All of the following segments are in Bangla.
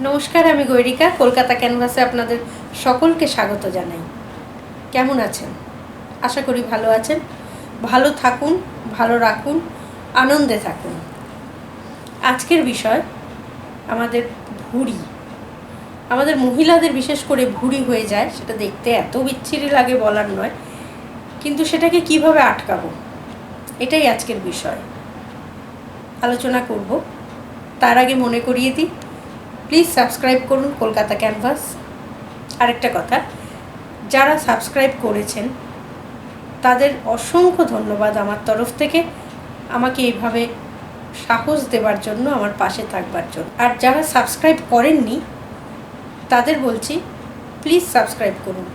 নমস্কার, আমি গৈরিকা। কলকাতা ক্যানভাসে আপনাদের সকলকে স্বাগত জানাই। কেমন আছেন? আশা করি ভালো আছেন। ভালো থাকুন, ভালো রাখুন, আনন্দে থাকুন। আজকের বিষয়, আমাদের ভুঁড়ি। আমাদের মহিলাদের বিশেষ করে ভুঁড়ি হয়ে যায়, সেটা দেখতে এত বিচ্ছিরি লাগে বলার নয়, কিন্তু সেটাকে কীভাবে আটকাবো? এটাই আজকের বিষয়। আলোচনা করব। তার আগে মনে করিয়ে দিই প্লিজ সাবস্ক্রাইব করুন কলকাতা ক্যানভাস। আরেকটা কথা, যারা সাবস্ক্রাইব করেছেন, তাদের অসংখ্য ধন্যবাদ আমার তরফ থেকে। আমাকে এইভাবে সাহস দেবার জন্য, আমার পাশে থাকবার জন্য। আর যারা সাবস্ক্রাইব করেননি, তাদের বলছি, প্লিজ সাবস্ক্রাইব করুন।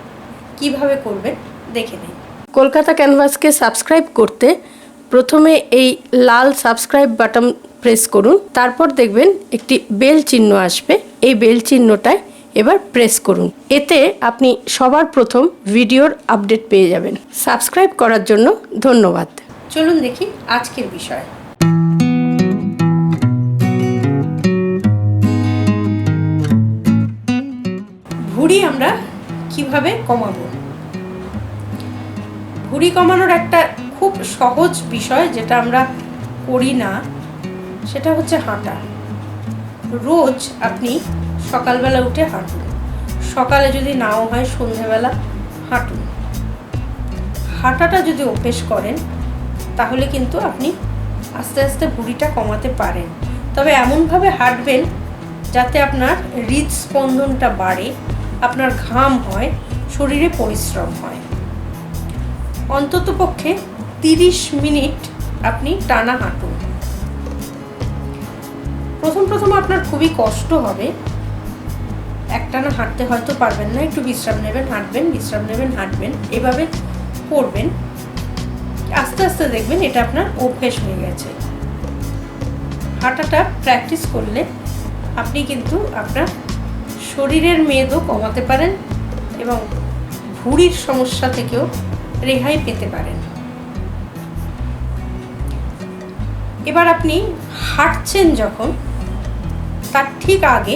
কীভাবে করবেন, দেখে নিন। কলকাতা ক্যানভাসকে সাবস্ক্রাইব করতে প্রথমে এই লাল সাবস্ক্রাইব বাটন প্রেস করুন, তারপর দেখবেন একটি বেল চিহ্ন আসবে। এই বেল চিহ্নটায় এবার প্রেস করুন। এতে আপনি সবার প্রথম ভিডিওর আপডেট পেয়ে যাবেন। সাবস্ক্রাইব করার জন্য ধন্যবাদ। চলুন দেখি আজকের বিষয়। ভুঁড়ি আমরা কীভাবে কমাবো? ভুঁড়ি কমানোর একটা খুব সহজ বিষয় যেটা আমরা করি না। সেটা হচ্ছে হাঁটা। রোজ আপনি সকালবেলা উঠে হাঁটুন। সকালে যদি নাও হয়, সন্ধেবেলা হাঁটুন। হাঁটাটা যদি অভ্যেস করেন, তাহলে কিন্তু আপনি আস্তে আস্তে ভুঁড়িটা কমাতে পারেন। তবে এমনভাবে হাঁটবেন যাতে আপনার হৃদস্পন্দনটা বাড়ে, আপনার ঘাম হয়, শরীরে পরিশ্রম হয়। অন্তত পক্ষে তিরিশ মিনিট আপনি টানা হাঁটুন। প্রথম প্রথম আপনার খুবই কষ্ট হবে। একটানা হাঁটতে হয়তো পারবেন না, একটু বিশ্রাম নেবেন, হাঁটবেন, বিশ্রাম নেবেন, হাঁটবেন, এভাবে করবেন। আস্তে আস্তে দেখবেন এটা আপনার অভ্যেস হয়ে গেছে। হাঁটাটা প্র্যাকটিস করলে আপনি কিন্তু আপনার শরীরের মেদও কমাতে পারেন এবং ভুঁড়ির সমস্যা থেকেও রেহাই পেতে পারেন। এবার আপনি হাঁটছেন যখন তার ঠিক আগে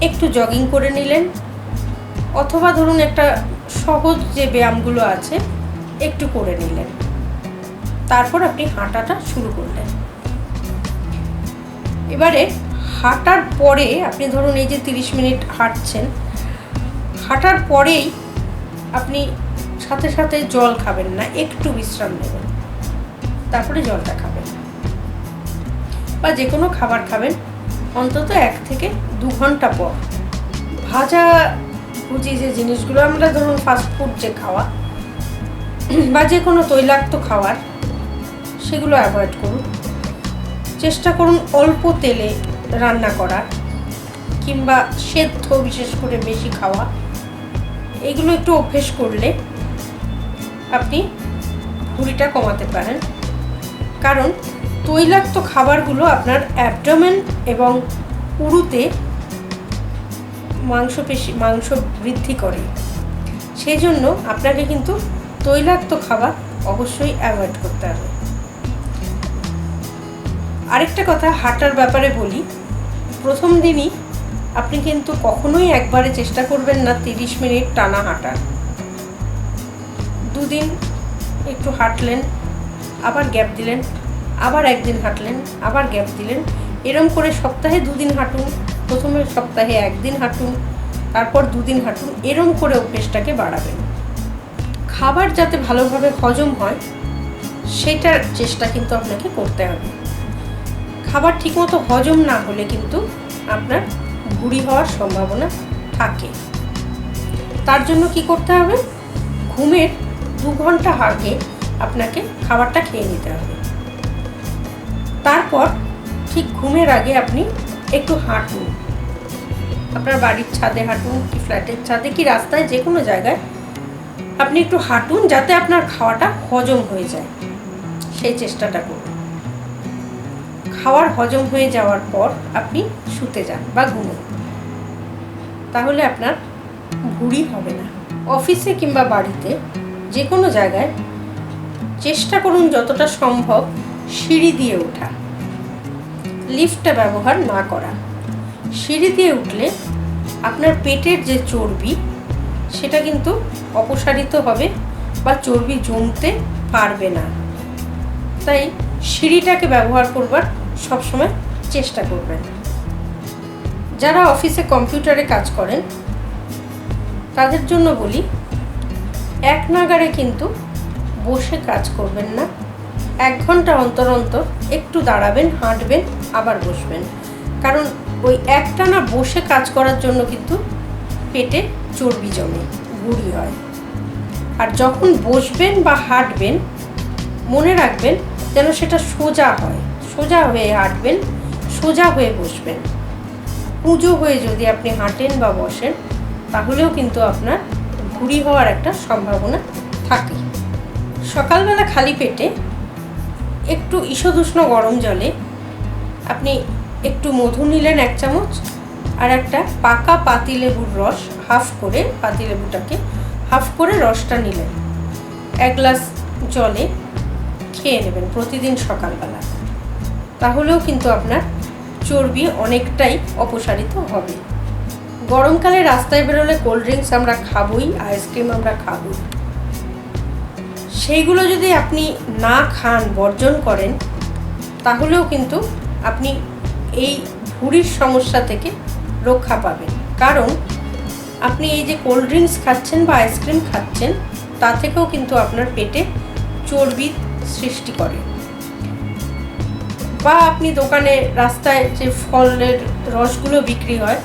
একটু জগিং করে নিলেন, অথবা ধরুন একটা সহজ যে ব্যায়ামগুলো আছে, একটু করে নিলেন। তারপর আপনি হাঁটাটা শুরু করলেন। এবারে হাঁটার পরে আপনি ধরুন এই যে তিরিশ মিনিট হাঁটছেন, হাঁটার পরেই আপনি সাথে সাথে জল খাবেন না, একটু বিশ্রাম নেবেন। তারপরে জলটা খাবেন। বা যে কোনো খাবার খাবেন অন্তত এক থেকে দু ঘণ্টা পর। ভাজা ভুজি যে জিনিসগুলো, আমরা ধরুন ফাস্টফুড যে খাওয়া, বা যে কোনো তৈলাক্ত খাওয়ার, সেগুলো অ্যাভয়েড করুন। চেষ্টা করুন অল্প তেলে রান্না করা কিংবা সেদ্ধ বিশেষ করে বেশি খাওয়া। এগুলো একটু অভ্যেস করলে আপনি ভুঁড়িটা কমাতে পারেন। কারণ তৈলাক্ত খাবারগুলো আপনার অ্যাবডোমেন এবং উরুতে মাংসপেশি, মাংস বৃদ্ধি করে। সেই জন্য আপনাকে কিন্তু তৈলাক্ত খাবার অবশ্যই অ্যাভয়েড করতে হবে। আরেকটা কথা, হাঁটার ব্যাপারে বলি। প্রথম দিনই আপনি কিন্তু কখনোই একবারে চেষ্টা করবেন না তিরিশ মিনিট টানা হাঁটার। দুদিন একটু হাঁটলেন, আবার গ্যাপ দিলেন আবার একদিন হাঁটলেন, আবার গ্যাপ দিলেন। এরম করে সপ্তাহে দুদিন হাঁটুন, প্রথমে সপ্তাহে একদিন হাঁটুন, তারপর দুদিন হাঁটুন, এরম করে অভ্যেসটাকে বাড়াবেন। খাবার যাতে ভালোভাবে হজম হয়, সেটার চেষ্টা কিন্তু আপনাকে করতে হবে। খাবার ঠিকমতো হজম না হলে কিন্তু আপনার ভুঁড়ি হওয়ার সম্ভাবনা থাকে। তার জন্য কি করতে হবে? ঘুমের দু ঘণ্টা আগে আপনাকে খাবারটা খেয়ে নিতে হবে। তারপর ঠিক ঘুমের আগে আপনি একটু হাঁটুন। আপনার বাড়ির ছাদে হাঁটুন কি ফ্ল্যাটের ছাদে কি রাস্তায় যে কোনো জায়গায় আপনি একটু হাঁটুন যাতে আপনার খাওয়াটা হজম হয়ে যায়। সেই চেষ্টাটা করুন। খাওয়ার হজম হয়ে যাওয়ার পর আপনি শুতে যান বা ঘুমুন। তাহলে আপনার ভুঁড়ি হবে না। অফিসে কিংবা বাড়িতে যে কোনো জায়গায় চেষ্টা করুন যতটা সম্ভব সিঁড়ি দিয়ে ওঠা। লিফটটা ব্যবহার না করা। সিঁড়ি দিয়ে উঠলে আপনার পেটের যে চর্বি, সেটা কিন্তু অপসারিত হবে বা চর্বি জমতে পারবে না। তাই সিঁড়িটাকে ব্যবহার করবার সবসময় চেষ্টা করবেন। যারা অফিসে কম্পিউটারে কাজ করেন, তাদের জন্য বলি, এক নাগারে কিন্তু বসে কাজ করবেন না। এক ঘণ্টা অন্তর অন্তর একটু দাঁড়াবেন, হাঁটবেন, আবার বসবেন। কারণ ওই একটানা বসে কাজ করার জন্য কিন্তু পেটে চর্বি জমে ভুঁড়ি হয়। আর যখন বসবেন বা হাঁটবেন, মনে রাখবেন যেন সেটা সোজা হয়। সোজা হয়ে হাঁটবেন, সোজা হয়ে বসবেন। পুজো হয়ে যদি আপনি হাঁটেন বা বসেন, তাহলেও কিন্তু আপনার ভুঁড়ি হওয়ার একটা সম্ভাবনা থাকে। সকালবেলা খালি পেটে একটু ঈষদুষ্ণ গরম জলে আপনি একটু মধু নিলেন এক চামচ আর একটা পাকা পাতিলেবুর রস হাফ করে পাতিলেবুটাকে হাফ করে রসটা নিলেন। এক গ্লাস জলে খেয়ে নেবেন প্রতিদিন সকালবেলা। তাহলেও কিন্তু আপনার চর্বি অনেকটাই অপসারিত হবে। গরমকালে রাস্তায় বেরোলে কোল্ড ড্রিঙ্কস আমরা খাবই, আইসক্রিম আমরা খাবই। সেইগুলো যদি আপনি না খান, বর্জন করেন, তাহলেও কিন্তু আপনি এই ভুঁড়ির সমস্যা থেকে রক্ষা পাবেন। কারণ আপনি এই যে কোল্ড ড্রিঙ্কস খাচ্ছেন বা আইসক্রিম খাচ্ছেন, তা থেকেও কিন্তু আপনার পেটে চর্বি সৃষ্টি করে। বা আপনি দোকানে রাস্তায় যে ফলের রসগুলো বিক্রি হয়,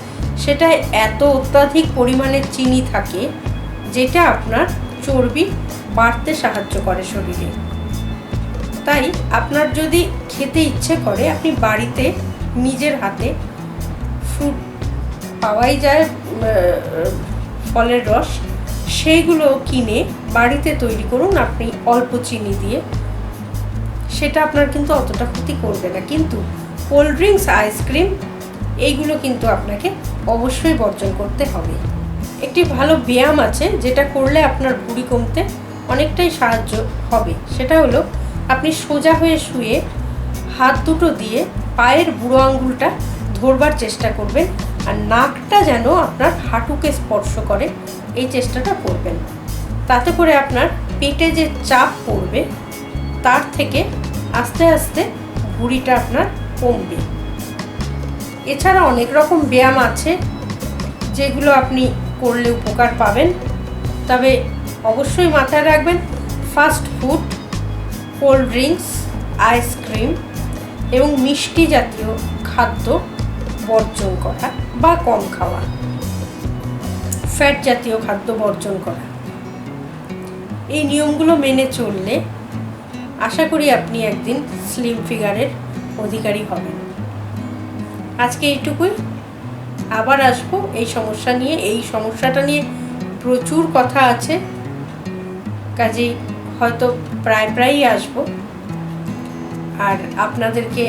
সেটায় এত অত্যাধিক পরিমাণে চিনি থাকে, যেটা আপনার চর্বি বাড়তে সাহায্য করে শরীরে। তাই আপনার যদি খেতে ইচ্ছে করে, আপনি বাড়িতে নিজের হাতে ফ্রুট পাওয়াই যায় ফলের রস, সেইগুলো কিনে বাড়িতে তৈরি করুন। আপনি অল্প চিনি দিয়ে সেটা আপনার কিন্তু অতটা ক্ষতি করবে না। কিন্তু কোল্ড ড্রিঙ্কস, আইসক্রিম, এইগুলো কিন্তু আপনাকে অবশ্যই বর্জন করতে হবে। একটি ভালো ব্যায়াম আছে, যেটা করলে আপনার ভুঁড়ি কমতে অনেকটাই সাহায্য হবে। সেটা হলো, আপনি সোজা হয়ে শুয়ে হাত দুটো দিয়ে পায়ের বুড়ো আঙ্গুলটা ধরবার চেষ্টা করবেন আর নাকটা যেন আপনার হাঁটুকে স্পর্শ করে, এই চেষ্টাটা করবেন। তাতে করে আপনার পেটে যে চাপ পড়বে, তার থেকে আস্তে আস্তে ভুঁড়িটা আপনার কমবে। এছাড়া অনেক রকম ব্যায়াম আছে, যেগুলো আপনি করলে উপকার পাবেন। তবে অবশ্যই মাথায় রাখবেন fast food cold drinks ice cream এবং মিষ্টি জাতীয় খাদ্য বর্জন করা বা কম খাওয়া। ফ্যাট জাতীয় খাদ্য বর্জন করা। এই নিয়মগুলো মেনে চললে আশা করি আপনি একদিন স্লিম ফিগারের অধিকারী হবেন। আজকে এইটুকুই। আবার আসব এই সমস্যা নিয়ে। এই সমস্যাটা নিয়ে প্রচুর কথা আছে। কাজেই হয়তো প্রায় প্রায়ই আসব। আর আপনাদেরকে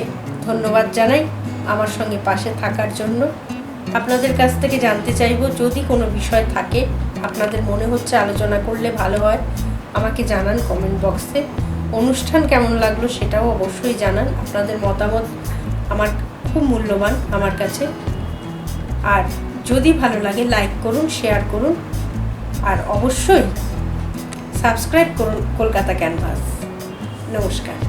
ধন্যবাদ জানাই আমার সঙ্গে পাশে থাকার জন্য। আপনাদের কাছ থেকে জানতে চাইব, যদি কোনো বিষয় থাকে, আপনাদের মনে হচ্ছে আলোচনা করলে ভালো হয়, আমাকে জানান কমেন্ট বক্সে। অনুষ্ঠান কেমন লাগল সেটাও অবশ্যই জানান। আপনাদের মতামত আমার খুব মূল্যবান আমার কাছে। আর যদি ভালো লাগে, লাইক করুন, শেয়ার করুন। আর অবশ্যই সাবস্ক্রাইব করুন কলকাতা ক্যানভাস। নমস্কার।